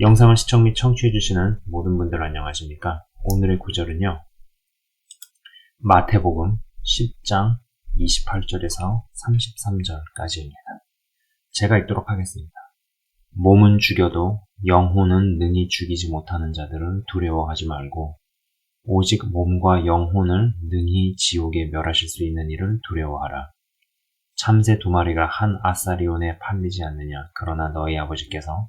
영상을 시청 및 청취해주시는 모든 분들 안녕하십니까? 오늘의 구절은요. 마태복음 10장 28절에서 33절까지입니다. 제가 읽도록 하겠습니다. 몸은 죽여도 영혼은 능히 죽이지 못하는 자들을 두려워하지 말고 오직 몸과 영혼을 능히 지옥에 멸하실 수 있는 일을 두려워하라. 참새 두 마리가 한 아사리온에 팔리지 않느냐. 그러나 너희 아버지께서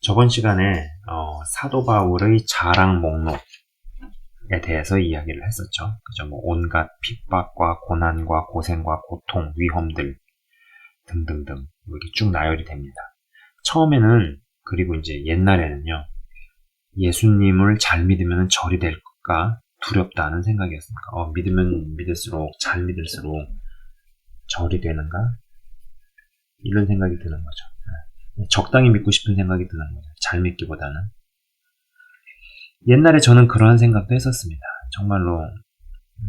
저번 시간에 어, 사도 바울의 자랑 목록에 대해서 이야기를 했었죠. 그죠? 뭐 온갖 핍박과 고난과 고생과 고통, 위험들 등등등 이렇게 쭉 나열이 됩니다. 처음에는 그리고 이제 옛날에는요. 예수님을 잘 믿으면 절이 될까 두렵다는 생각이었습니다. 어, 믿으면 믿을수록 잘 믿을수록 절이 되는가 이런 생각이 드는 거죠. 네. 적당히 믿고 싶은 생각이 드는 거죠. 잘 믿기보다는 옛날에 저는 그러한 생각도 했었습니다. 정말로 음,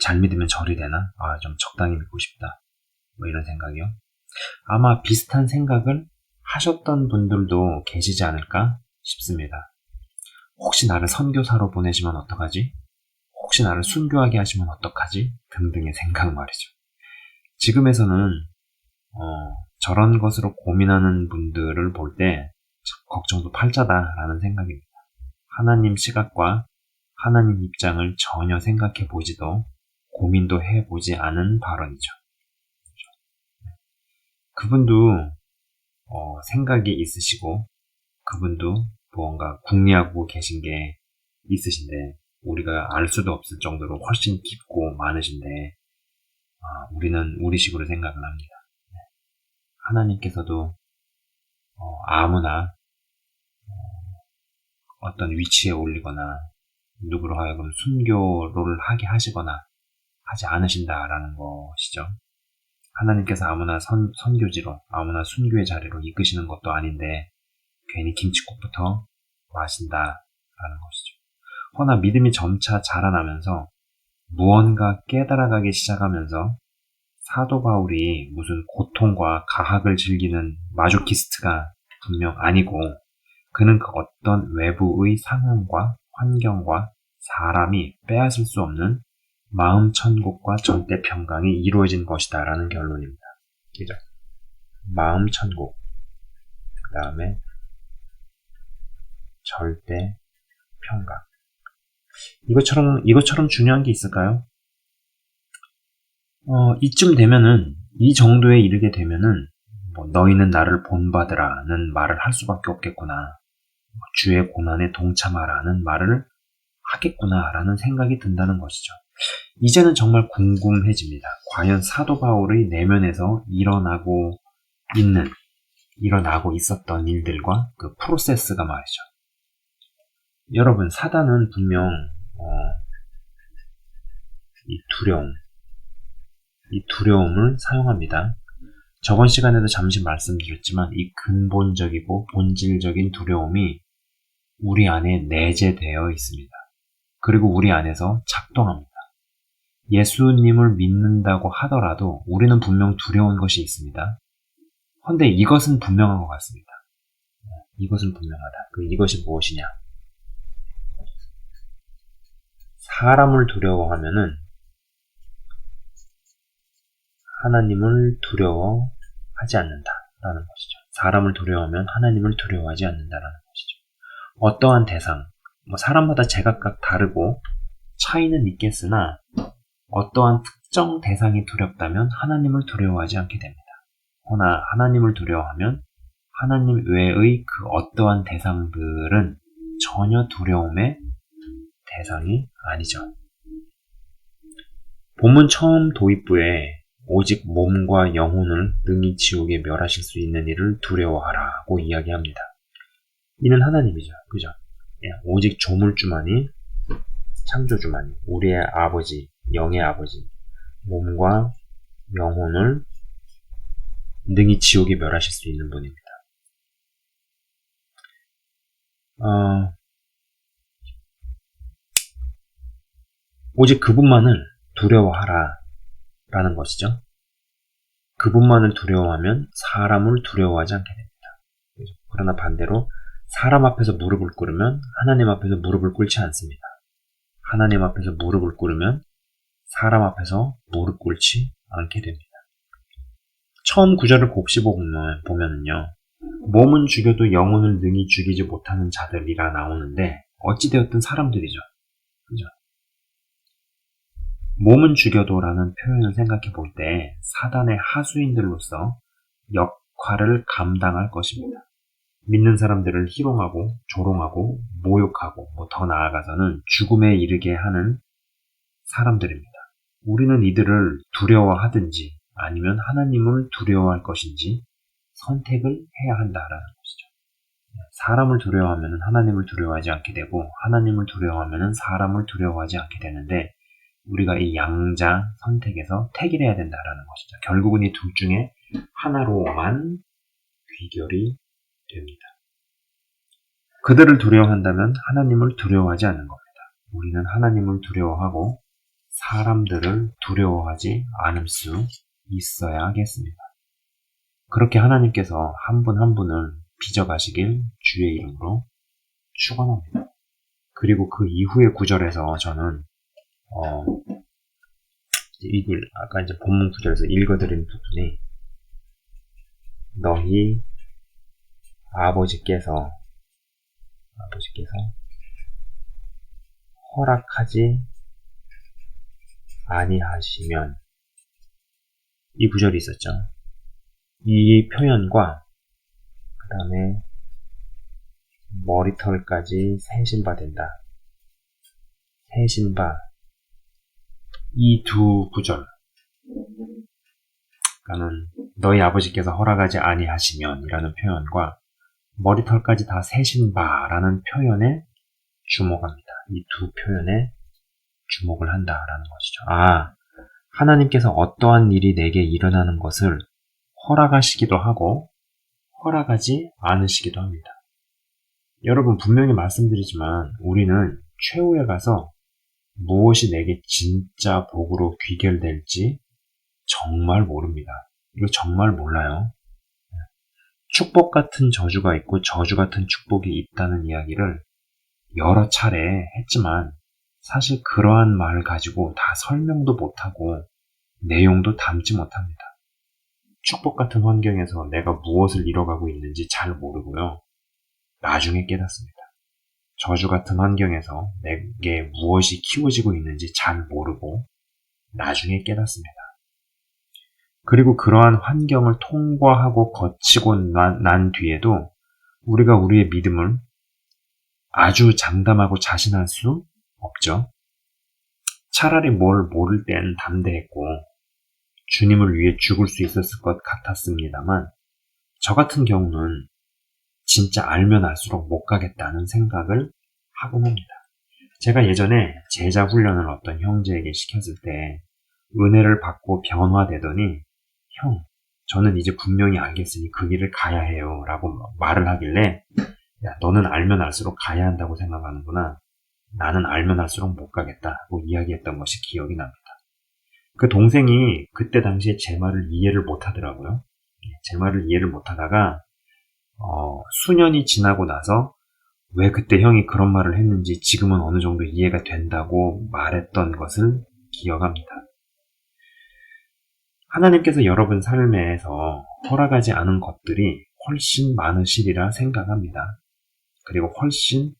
잘 믿으면 절이 되나? 아, 좀 적당히 믿고 싶다. 뭐 이런 생각이요. 아마 비슷한 생각을 하셨던 분들도 계시지 않을까 싶습니다. 혹시 나를 선교사로 보내시면 어떡하지? 혹시 나를 순교하게 하시면 어떡하지? 등등의 생각 말이죠. 지금에서는 어, 저런 것으로 고민하는 분들을 볼 때 걱정도 팔자다라는 생각입니다. 하나님 시각과 하나님 입장을 전혀 생각해 보지도 고민도 해 보지 않은 발언이죠. 그분도 어, 생각이 있으시고 그분도 무언가 궁리하고 계신 게 있으신데 우리가 알 수도 없을 정도로 훨씬 깊고 많으신데 아, 우리는 우리식으로 생각을 합니다. 네. 하나님께서도 어, 아무나 어, 떤 위치에 올리거나 누구로 하여금 순교를 하게 하시거나 하지 않으신다라는 것이죠. 하나님께서 아무나 선, 선교지로, 아무나 순교의 자리로 이끄시는 것도 아닌데, 괜히 김치국부터 마신다라는 것이죠. 허나 믿음이 점차 자라나면서 무언가 깨달아가기 시작하면서 사도 바울이 무슨 고통과 가학을 즐기는 마조키스트가 분명 아니고 그는 그 어떤 외부의 상황과 환경과 사람이 빼앗을 수 없는 마음 천국과 절대 평강이 이루어진 것이다 라는 결론입니다. 그죠? 마음 천국. 그 다음에 절대 평강. 이것처럼 이것처럼 중요한 게 있을까요? 어, 이쯤 되면은 이 정도에 이르게 되면은 뭐 너희는 나를 본받으라는 말을 할 수밖에 없겠구나. 뭐 주의 고난에 동참하라는 말을 하겠구나라는 생각이 든다는 것이죠. 이제는 정말 궁금해집니다. 과연 사도 바울의 내면에서 일어나고 있는, 일어나고 있었던 일들과 그 프로세스가 말이죠. 여러분, 사단은 분명, 어, 이 두려움, 이 두려움을 사용합니다. 저번 시간에도 잠시 말씀드렸지만 이 근본적이고 본질적인 두려움이 우리 안에 내재되어 있습니다. 그리고 우리 안에서 작동합니다. 예수님을 믿는다고 하더라도 우리는 분명 두려운 것이 있습니다. 그런데 이것은 분명한 것 같습니다. 이것은 분명하다. 그 이것이 무엇이냐? 사람을 두려워하면은 하나님을 두려워하지 않는다라는 것이죠. 사람을 두려워하면 하나님을 두려워하지 않는다라는 것이죠. 어떠한 대상, 뭐 사람마다 제각각 다르고 차이는 있겠으나 어떠한 특정 대상이 두렵다면 하나님을 두려워하지 않게 됩니다. 허나 하나님을 두려워하면 하나님 외의 그 어떠한 대상들은 전혀 두려움의 대상이 아니죠. 본문 처음 도입부에 오직 몸과 영혼을 능히 지옥에 멸하실 수 있는 일을 두려워하라고 이야기합니다. 이는 하나님이죠. 그죠? 예, 오직 조물주만이 창조주만이 우리의 아버지, 영의 아버지, 몸과 영혼을 능히 지옥에 멸하실 수 있는 분입니다. 어, 오직 그분만을 두려워하라 라는 것이죠. 그분만을 두려워하면 사람을 두려워하지 않게 됩니다. 그러나 반대로 사람 앞에서 무릎을 꿇으면 하나님 앞에서 무릎을 꿇지 않습니다. 하나님 앞에서 무릎을 꿇으면 사람 앞에서 무릎 꿇지 않게 됩니다. 처음 구절을 곱씹어 보면은요, 몸은 죽여도 영혼을 능히 죽이지 못하는 자들이라 나오는데, 어찌되었든 사람들이죠. 그죠? 몸은 죽여도라는 표현을 생각해 볼 때, 사단의 하수인들로서 역할을 감당할 것입니다. 믿는 사람들을 희롱하고, 조롱하고, 모욕하고, 뭐 더 나아가서는 죽음에 이르게 하는 사람들입니다. 우리는 이들을 두려워하든지 아니면 하나님을 두려워할 것인지 선택을 해야 한다라는 것이죠. 사람을 두려워하면 하나님을 두려워하지 않게 되고 하나님을 두려워하면 사람을 두려워하지 않게 되는데 우리가 이 양자 선택에서 택을 해야 된다라는 것이죠. 결국은 이 둘 중에 하나로만 귀결이 됩니다. 그들을 두려워한다면 하나님을 두려워하지 않는 겁니다. 우리는 하나님을 두려워하고 사람들을 두려워하지 않을 수 있어야 하겠습니다. 그렇게 하나님께서 한 분한 한 분을 빚어가시길 주의 이름으로 축원합니다. 그리고 그 이후의 구절에서 저는 어, 이글 아까 이제 본문 구절에서 읽어드린 부분이 너희 아버지께서 아버지께서 허락하지 아니하시면 이 구절이 있었죠. 이 표현과 그 다음에 머리털까지 세신바 된다. 세신바 이 두 구절 그러니까는 너희 아버지께서 허락하지 아니하시면 이라는 표현과 머리털까지 다 세신바라는 표현에 주목합니다. 이 두 표현에 주목을 한다라는 것이죠. 아, 하나님께서 어떠한 일이 내게 일어나는 것을 허락하시기도 하고 허락하지 않으시기도 합니다. 여러분 분명히 말씀드리지만 우리는 최후에 가서 무엇이 내게 진짜 복으로 귀결될지 정말 모릅니다. 이거 정말 몰라요. 축복 같은 저주가 있고 저주 같은 축복이 있다는 이야기를 여러 차례 했지만 사실 그러한 말을 가지고 다 설명도 못하고 내용도 담지 못합니다. 축복 같은 환경에서 내가 무엇을 잃어가고 있는지 잘 모르고요. 나중에 깨닫습니다. 저주 같은 환경에서 내게 무엇이 키워지고 있는지 잘 모르고 나중에 깨닫습니다. 그리고 그러한 환경을 통과하고 거치고 난, 난 뒤에도 우리가 우리의 믿음을 아주 장담하고 자신할 수 없죠. 차라리 뭘 모를 땐 담대했고 주님을 위해 죽을 수 있었을 것 같았습니다만 저 같은 경우는 진짜 알면 알수록 못 가겠다는 생각을 하곤 합니다. 제가 예전에 제자 훈련을 어떤 형제에게 시켰을 때 은혜를 받고 변화되더니 형, 저는 이제 분명히 알겠으니 그 길을 가야 해요 라고 말을 하길래 야, 너는 알면 알수록 가야 한다고 생각하는구나. 나는 알면 할수록 못 가겠다고 이야기했던 것이 기억이 납니다. 그 동생이 그때 당시에 제 말을 이해를 못 하더라고요. 예, 제 말을 이해를 못 하다가, 어, 수년이 지나고 나서 왜 그때 형이 그런 말을 했는지 지금은 어느 정도 이해가 된다고 말했던 것을 기억합니다. 하나님께서 여러분 삶에서 허락하지 않은 것들이 훨씬 많으시리라 생각합니다. 그리고 훨씬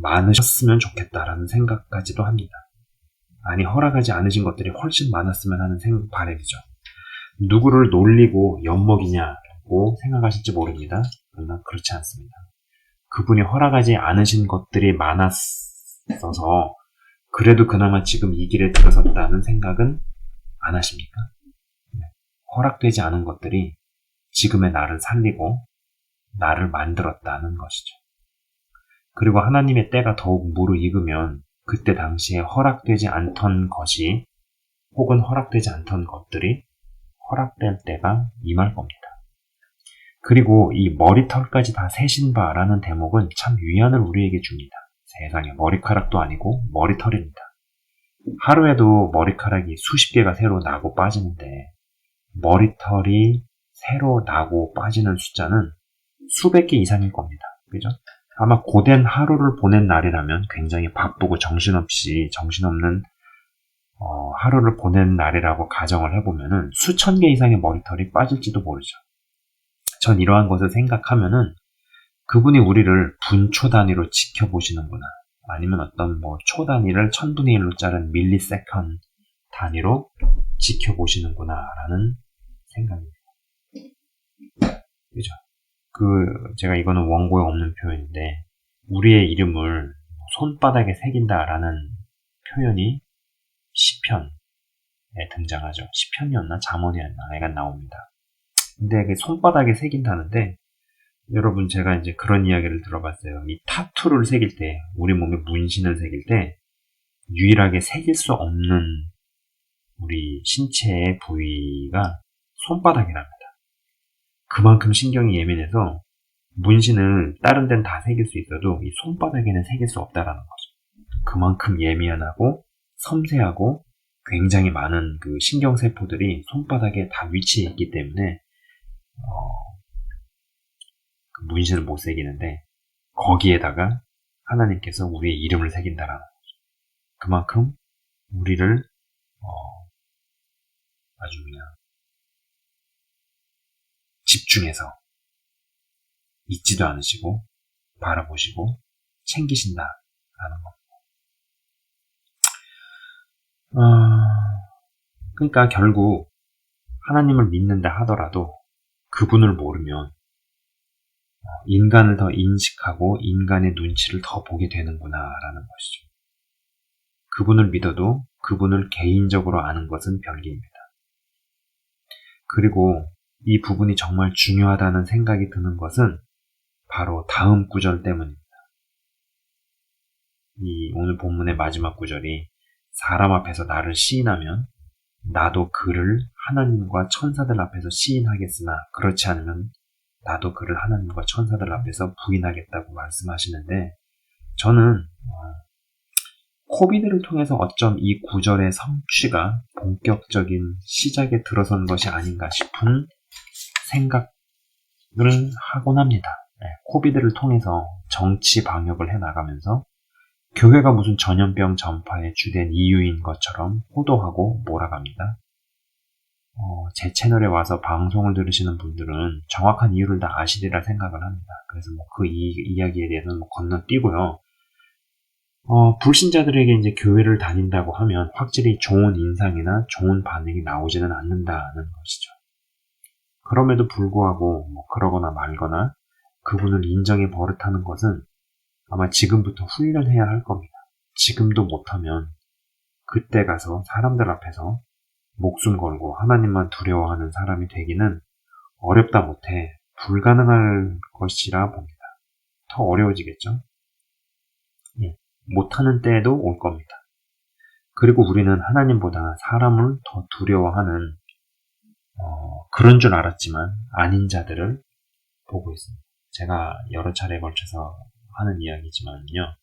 많으셨으면 좋겠다라는 생각까지도 합니다. 아니 허락하지 않으신 것들이 훨씬 많았으면 하는 생각 바람이죠. 누구를 놀리고 엿먹이냐고 생각하실지 모릅니다. 그러나 그렇지 않습니다. 그분이 허락하지 않으신 것들이 많았어서 그래도 그나마 지금 이 길에 들어섰다는 생각은 안 하십니까? 네. 허락되지 않은 것들이 지금의 나를 살리고 나를 만들었다는 것이죠. 그리고 하나님의 때가 더욱 무르 익으면 그때 당시에 허락되지 않던 것이 혹은 허락되지 않던 것들이 허락될 때가 임할 겁니다. 그리고 이 머리털까지 다 세신 바라는 대목은 참 위안을 우리에게 줍니다. 세상에 머리카락도 아니고 머리털입니다. 하루에도 머리카락이 수십 개가 새로 나고 빠지는데 머리털이 새로 나고 빠지는 숫자는 수백 개 이상일 겁니다. 그죠? 아마 고된 하루를 보낸 날이라면 굉장히 바쁘고 정신없이 정신없는 어, 하루를 보낸 날이라고 가정을 해보면은 수천 개 이상의 머리털이 빠질지도 모르죠. 전 이러한 것을 생각하면은 그분이 우리를 분초 단위로 지켜보시는구나. 아니면 어떤 뭐 초 단위를 천분의 일로 자른 밀리세컨 단위로 지켜보시는구나. 라는 생각입니다. 그죠? 그, 제가 이거는 원고에 없는 표현인데, 우리의 이름을 손바닥에 새긴다라는 표현이 시편에 등장하죠. 시편이었나? 잠언이었나? 애가 나옵니다. 근데 그 손바닥에 새긴다는데 여러분 제가 이제 그런 이야기를 들어봤어요. 이 타투를 새길 때 우리 몸에 문신을 새길 때 유일하게 새길 수 없는 우리 신체의 부위가 손바닥이랍니다. 그만큼 신경이 예민해서 문신을 다른 데는 다 새길 수 있어도 이 손바닥에는 새길 수 없다라는 거죠. 그만큼 예민하고 섬세하고 굉장히 많은 그 신경세포들이 손바닥에 다 위치해 있기 때문에 어, 그 문신을 못 새기는데 거기에다가 하나님께서 우리의 이름을 새긴다라는 거죠. 그만큼 우리를 어, 아주 그냥 집중해서 잊지도 않으시고 바라보시고 챙기신다라는 겁니다. 어, 그러니까 결국 하나님을 믿는다 하더라도 그분을 모르면 어, 인간을 더 인식하고 인간의 눈치를 더 보게 되는구나라는 것이죠. 그분을 믿어도 그분을 개인적으로 아는 것은 별개입니다. 그리고 이 부분이 정말 중요하다는 생각이 드는 것은 바로 다음 구절 때문입니다. 이 오늘 본문의 마지막 구절이 사람 앞에서 나를 시인하면 나도 그를 하나님과 천사들 앞에서 시인하겠으나 그렇지 않으면 나도 그를 하나님과 천사들 앞에서 부인하겠다고 말씀하시는데 저는 어, 코비드를 통해서 어쩜 이 구절의 성취가 본격적인 시작에 들어선 것이 아닌가 싶은 생각을 하곤 합니다. 네, 코비드를 통해서 정치 방역을 해 나가면서 교회가 무슨 전염병 전파의 주된 이유인 것처럼 호도하고 몰아갑니다. 어, 제 채널에 와서 방송을 들으시는 분들은 정확한 이유를 다 아시리라 생각을 합니다. 그래서 뭐 그 이야기에 대해서는 뭐 건너뛰고요. 어, 불신자들에게 이제 교회를 다닌다고 하면 확실히 좋은 인상이나 좋은 반응이 나오지는 않는다는 것이죠. 그럼에도 불구하고 뭐 그러거나 말거나 그분을 인정해 버릇하는 것은 아마 지금부터 훈련해야 할 겁니다. 지금도 못하면 그때 가서 사람들 앞에서 목숨 걸고 하나님만 두려워하는 사람이 되기는 어렵다 못해 불가능할 것이라 봅니다. 더 어려워지겠죠? 예, 못하는 때에도 올 겁니다. 그리고 우리는 하나님보다 사람을 더 두려워하는 어, 그런 줄 알았지만 아닌 자들을 보고 있습니다. 제가 여러 차례에 걸쳐서 하는 이야기지만요.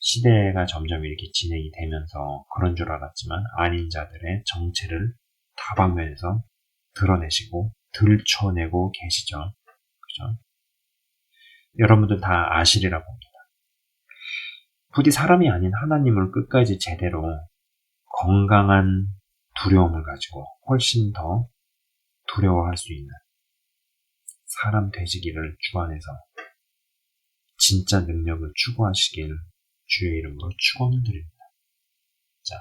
시대가 점점 이렇게 진행이 되면서 그런 줄 알았지만 아닌 자들의 정체를 다방면에서 드러내시고 들춰내고 계시죠. 그죠? 여러분들 다 아시리라 봅니다. 부디 사람이 아닌 하나님을 끝까지 제대로 건강한 두려움을 가지고 훨씬 더 두려워할 수 있는 사람 되시기를 주안해서 진짜 능력을 추구하시길 주의 이름으로 축원을 드립니다. 자,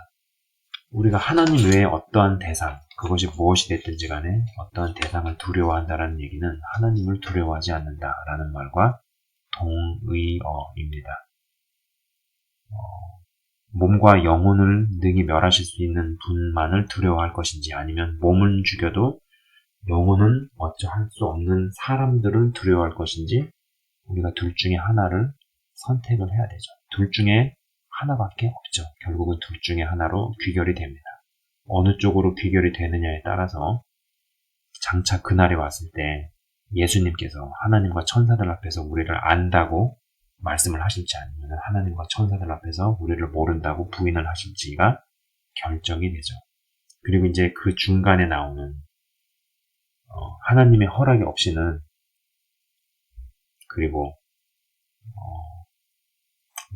우리가 하나님 외에 어떠한 대상, 그것이 무엇이 됐든지 간에 어떠한 대상을 두려워한다라는 얘기는 하나님을 두려워하지 않는다라는 말과 동의어입니다. 어, 몸과 영혼을 능히 멸하실 수 있는 분만을 두려워할 것인지 아니면 몸은 죽여도 영혼은 어찌할 수 없는 사람들을 두려워할 것인지 우리가 둘 중에 하나를 선택을 해야 되죠. 둘 중에 하나밖에 없죠. 결국은 둘 중에 하나로 귀결이 됩니다. 어느 쪽으로 귀결이 되느냐에 따라서 장차 그날이 왔을 때 예수님께서 하나님과 천사들 앞에서 우리를 안다고 말씀을 하실지 아니면 하나님과 천사들 앞에서 우리를 모른다고 부인을 하실지가 결정이 되죠. 그리고 이제 그 중간에 나오는 어, 하나님의 허락이 없이는 그리고 어,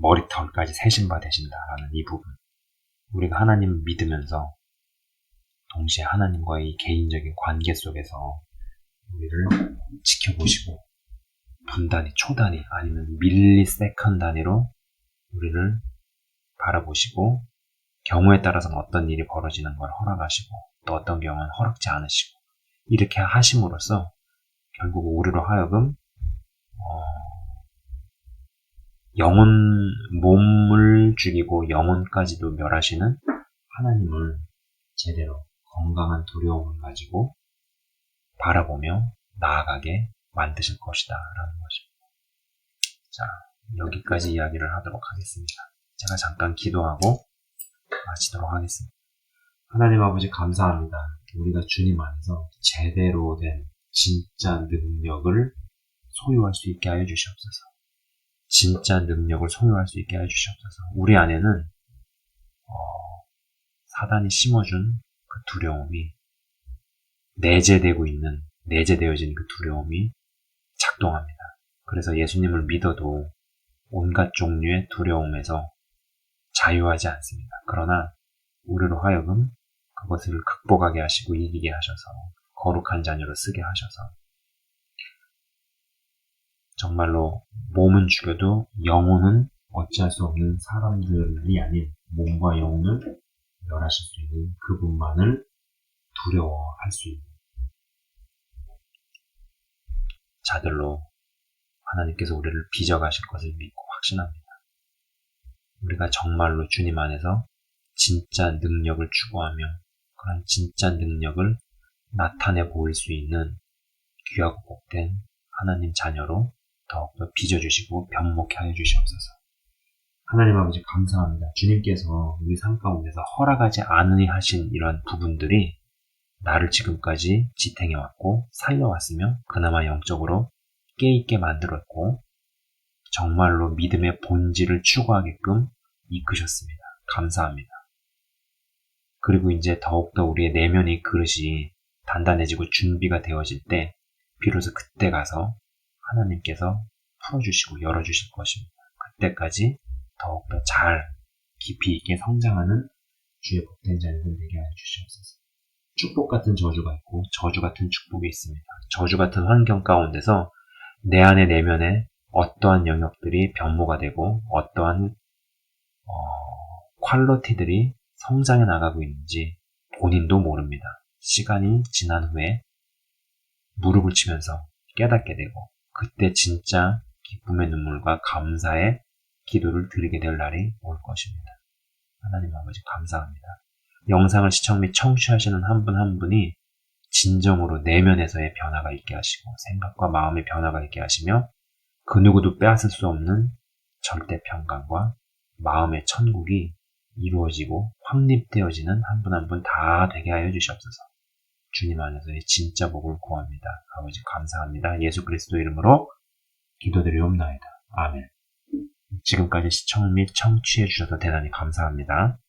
머리털까지 세신바 되신다라는 이 부분. 우리가 하나님을 믿으면서 동시에 하나님과의 개인적인 관계 속에서 우리를 지켜보시고 분단위, 초단위 아니면 밀리세컨 단위로 우리를 바라보시고 경우에 따라서는 어떤 일이 벌어지는 걸 허락하시고 또 어떤 경우는 허락지 않으시고 이렇게 하심으로써 결국 우리로 하여금 어, 영혼 몸을 죽이고 영혼까지도 멸하시는 하나님을 제대로 건강한 두려움을 가지고 바라보며 나아가게 만드실 것이다. 라는 것입니다. 자, 여기까지 이야기를 하도록 하겠습니다. 제가 잠깐 기도하고 마치도록 하겠습니다. 하나님 아버지 감사합니다. 우리가 주님 안에서 제대로 된 진짜 능력을 소유할 수 있게 하여 주시옵소서. 진짜 능력을 소유할 수 있게 하여 주시옵소서. 우리 안에는 어, 사단이 심어준 그 두려움이 내재되고 있는 내재되어진 그 두려움이 작동합니다. 그래서 예수님을 믿어도 온갖 종류의 두려움에서 자유하지 않습니다. 그러나 우리로 하여금 그것을 극복하게 하시고 이기게 하셔서 거룩한 자녀로 쓰게 하셔서 정말로 몸은 죽여도 영혼은 어찌할 수 없는 사람들이 아닌 몸과 영혼을 멸하실 수 있는 그분만을 두려워할 수 있는 자들로 하나님께서 우리를 빚어가실 것을 믿고 확신합니다. 우리가 정말로 주님 안에서 진짜 능력을 추구하며 그런 진짜 능력을 나타내 보일 수 있는 귀하고 복된 하나님 자녀로 더욱더 빚어주시고 변목해 하여 주시옵소서. 하나님 아버지 감사합니다. 주님께서 우리 삶 가운데서 허락하지 않으니 하신 이런 부분들이 나를 지금까지 지탱해왔고 살려왔으며 그나마 영적으로 깨있게 만들었고 정말로 믿음의 본질을 추구하게끔 이끄셨습니다. 감사합니다. 그리고 이제 더욱더 우리의 내면의 그릇이 단단해지고 준비가 되어질 때 비로소 그때 가서 하나님께서 풀어주시고 열어주실 것입니다. 그때까지 더욱더 잘 깊이 있게 성장하는 주의 복된 자녀들 되게 하여 주시옵소서. 축복 같은 저주가 있고 저주 같은 축복이 있습니다. 저주 같은 환경 가운데서 내 안의 내면에 어떠한 영역들이 변모가 되고 어떠한 어, 퀄러티들이 성장해 나가고 있는지 본인도 모릅니다. 시간이 지난 후에 무릎을 치면서 깨닫게 되고 그때 진짜 기쁨의 눈물과 감사의 기도를 드리게 될 날이 올 것입니다. 하나님 아버지 감사합니다. 영상을 시청 및 청취하시는 한 분한 한 분이 진정으로 내면에서의 변화가 있게 하시고 생각과 마음의 변화가 있게 하시며 그 누구도 빼앗을 수 없는 절대 평강과 마음의 천국이 이루어지고 확립되어지는 한 분 한 분 다 되게 하여 주시옵소서. 주님 안에서의 진짜 복을 구합니다. 아버지 감사합니다. 예수 그리스도 이름으로 기도드리옵나이다. 아멘. 지금까지 시청 및 청취해 주셔서 대단히 감사합니다.